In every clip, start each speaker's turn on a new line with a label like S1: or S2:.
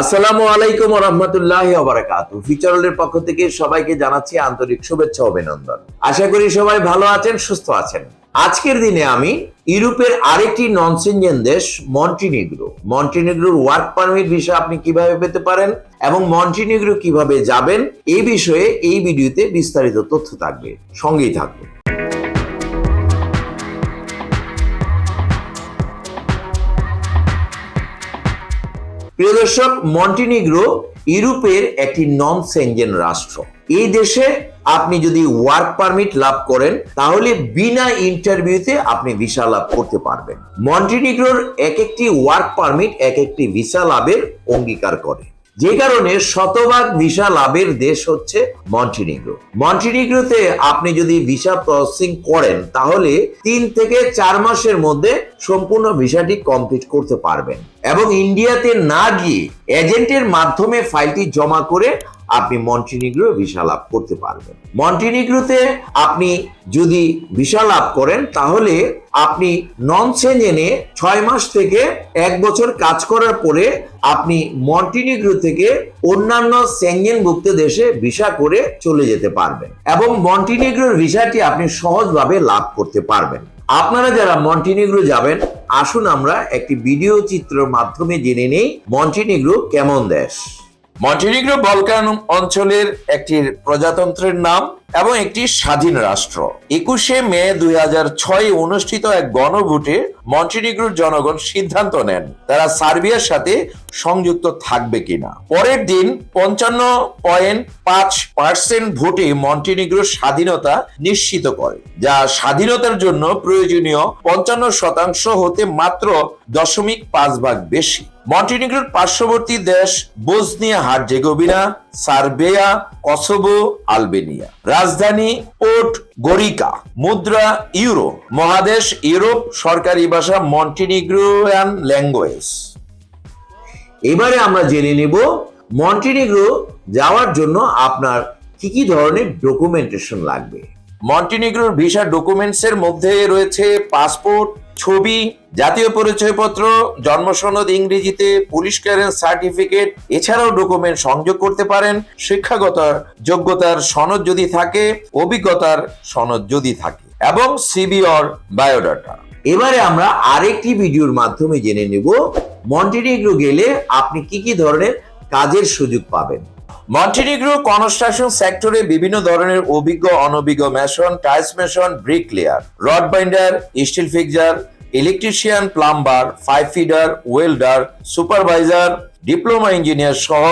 S1: আসসালামু আলাইকুম রহমতুল্লাহ বারাকাতু ফিচারলের পক্ষ থেকে সবাইকে জানাচ্ছি আন্তরিক শুভেচ্ছা অভিনন্দন। আশা করি সবাই ভালো আছেন, সুস্থ আছেন। আজকের দিনে আমি ইউরোপের আরেকটি নন সেনজেন দেশ, মন্টিনিগ্রো। মন্টিনিগ্রোর ওয়ার্ক পারমিট বিষয় আপনি কীভাবে পেতে পারেন এবং মন্টিনিগ্রো কীভাবে যাবেন এই বিষয়ে এই ভিডিওতে বিস্তারিত তথ্য থাকবে। সঙ্গেই থাকবে প্রিয় দর্শক, মন্টিনিগ্রো ইউরোপের একটি নন সেনজেন রাষ্ট্র। এই দেশে আপনি যদি ওয়ার্ক পারমিট লাভ করেন, তাহলে বিনা ইন্টারভিউতে আপনি ভিসা লাভ করতে পারবেন। মন্টিনিগ্রোর এক একটি ওয়ার্ক পারমিট এক একটি ভিসা লাভের অঙ্গীকার করে। যে কারণে শতভাগ ভিসা লাভের দেশ হচ্ছে মন্টিনিগ্রো। মন্টিনিগ্রোতে আপনি যদি ভিসা প্রসেসিং করেন, তাহলে তিন থেকে চার মাসের মধ্যে সম্পূর্ণ ভিসাটি কমপ্লিট করতে পারবেন। এবং ইন্ডিয়াতে না গিয়ে এজেন্টের মাধ্যমে ফাইলটি জমা করে আপনি মন্টিনিগ্রো ভিসা লাভ করতে পারবেন। মন্টিনিগ্রোতে আপনি যদি ভিসা লাভ করেন, তাহলে আপনি নন সেঞ্জেনে ছয় মাস থেকে এক বছর কাজ করার পরে আপনি মন্টিনিগ্রো থেকে অন্যান্য সেঞ্জেনভুক্ত দেশে ভিসা করে চলে যেতে পারবেন এবং মন্টিনিগ্রোর ভিসাটি আপনি সহজভাবে লাভ করতে পারবেন। আপনারা যারা মন্টিনিগ্রো যাবেন, আসুন আমরা একটি ভিডিও চিত্রের মাধ্যমে জেনে নেই মন্টিনিগ্রো কেমন দেশ। মন্টিনিগ্রো বলকান অঞ্চলের একটি প্রজাতন্ত্রের নাম এবং একটি স্বাধীন রাষ্ট্র। একুশে মে দুই হাজার ছয় অনুষ্ঠিত এক গণভোটে মন্টিনিগ্রোর জনগণ সিদ্ধান্ত নেন, তারা সার্বিয়ার সাথে সংযুক্ত থাকবে কিনা। পরের দিন পঞ্চান্ন পয়েন্ট পাঁচ পার্সেন্ট ভোটে মন্টিনিগ্রোর স্বাধীনতা নিশ্চিত করে, যা স্বাধীনতার জন্য প্রয়োজনীয় পঞ্চান্ন শতাংশ হতে মাত্র দশমিক পাঁচ ভাগ বেশি। মন্টিনিগ্রোর পার্শ্ববর্তী দেশ Bosnia, Herzegovina, Serbia, Kosovo, Albania. রাজধানী পোর্ট গরিকা। মুদ্রা ইউরো। মহাদেশ ইউরোপ সরকারি ভাষা মন্টিনিগ্রোয়ান ল্যাঙ্গুয়েজ। এবারে আমরা জেনে নেব মন্টিনিগ্রো যাওয়ার জন্য আপনার কি কি ধরনের ডকুমেন্টেশন লাগবে। মন্টিনিগ্রোর ভিসা ডকুমেন্টস এর মধ্যে রয়েছে পাসপোর্ট ছবি, জাতীয় পরিচয়পত্র জন্ম সনদ ইংরেজিতে পুলিশ ক্লিয়ারেন্স সার্টিফিকেট, এছাড়াও ডকুমেন্ট সংযোগ করতে পারেন। শিক্ষাগত যোগ্যতার সনদ যদি থাকে, অভিজ্ঞতার সনদ যদি থাকে। এবং সিবি অর বায়োডাটা। এবারে আমরা আরেকটি ভিডিওর মাধ্যমে জেনে নেব মন্টিনিগ্রো গেলে আপনি কি কি ধরনের কাজের সুযোগ পাবেন। মন্টিনিগ্রো কনস্ট্রাকশন সেক্টরে বিভিন্ন ধরনের অভিজ্ঞ অনভিজ্ঞ mason, tiles mason brick layer rod binder, steel fixer, electrician, plumber pipe fitter welder supervisor diploma engineer সহ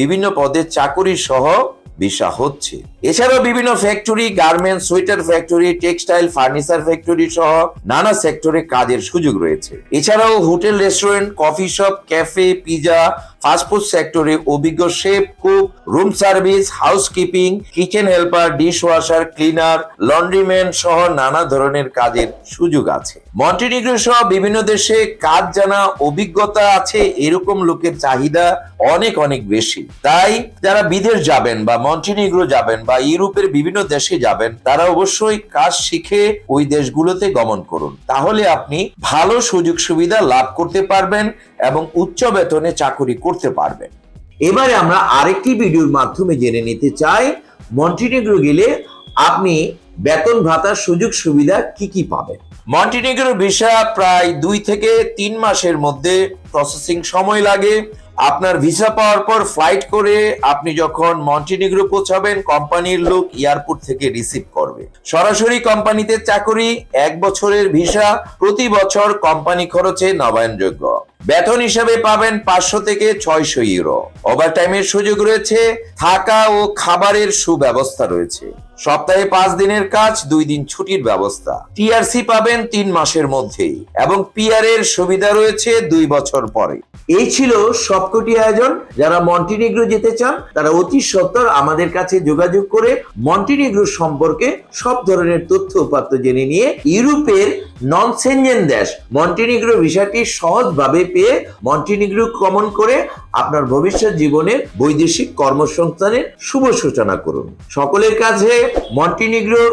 S1: বিভিন্ন পদে চাকুরি সহ ভিসা হচ্ছে। এছাড়াও বিভিন্ন factory garments sweater factory textile furniture factory সহ নানা সেক্টরে কাজের সুযোগ রয়েছে। এছাড়াও hotel restaurant coffee shop cafe pizza fast food সেক্টরে অভিজ্ঞ chef cook room service housekeeping kitchen helper dish washer cleaner laundryman সহ নানা ধরনের কাজের সুযোগ আছে। মন্টিনিগ্রো সহ বিভিন্ন দেশে কাজ জানা অভিজ্ঞতা আছে, এরকম লোকের চাহিদা অনেক অনেক বেশি। তাই যারা বিদেশ যাবেন বা মন্টিনিগ্রো যাবেন বা ইউরোপের বিভিন্ন দেশে যাবেন, তারা অবশ্যই কাজ শিখে ওই দেশগুলোতে গমন করুন। তাহলে আপনি ভালো সুযোগ সুবিধা লাভ করতে পারবেন এবং উচ্চ বেতনে চাকরি করতে পারবেন এবারে আমরা আরেকটি ভিডিওর মাধ্যমে জেনে নিতে চাই, মন্টিনিগ্রো গেলে আপনি বেতন ভাতার সুযোগ সুবিধা কি কি পাবেন? মন্টিনিগ্রোর ভিসা প্রায় দুই থেকে তিন মাসের মধ্যে প্রসেসিং সময় লাগে। আপনার ভিসা পাওয়ার পর ফ্লাইট করে আপনি যখন মন্টিনিগ্রো পৌঁছাবেন, কোম্পানির লোক এয়ারপোর্ট থেকে রিসিভ করবে। সরাসরি কোম্পানিতে চাকরি, এক বছরের ভিসা, প্রতি বছর কোম্পানি খরচে নবায়নযোগ্য। বেতন হিসাবে পাবেন পাঁচশো থেকে ছয়শো ইউরো। ওভারটাইমের সুযোগ রয়েছে, থাকা ও খাবারের সুব্যবস্থা রয়েছে। সপ্তাহে পাঁচ দিনের কাজ, দুই দিন ছুটির ব্যবস্থা। টিআরসি পাবেন তিন মাসের মধ্যেই এবং পিআর এর সুবিধা রয়েছে দুই বছর পরে। এই ছিল সবকটি আয়োজন। যারা মন্টিনিগ্রো যেতে চান, তারা অতি সত্তর আমাদের কাছে যোগাযোগ করে মন্টিনিগ্রো সম্পর্কে সব ধরনের তথ্য উপাত্ত জেনে নিয়ে ইউরোপের নন সেনজেন দেশ মন্টিনিগ্রো ভিসাটি সহজভাবে পেয়ে মন্টিনিগ্রো গমন করে আপনার ভবিষ্যৎ জীবনে বৈদেশিক কর্মসংস্থানের শুভ সূচনা করুন। সকলের কাছে মন্টিনিগ্রোর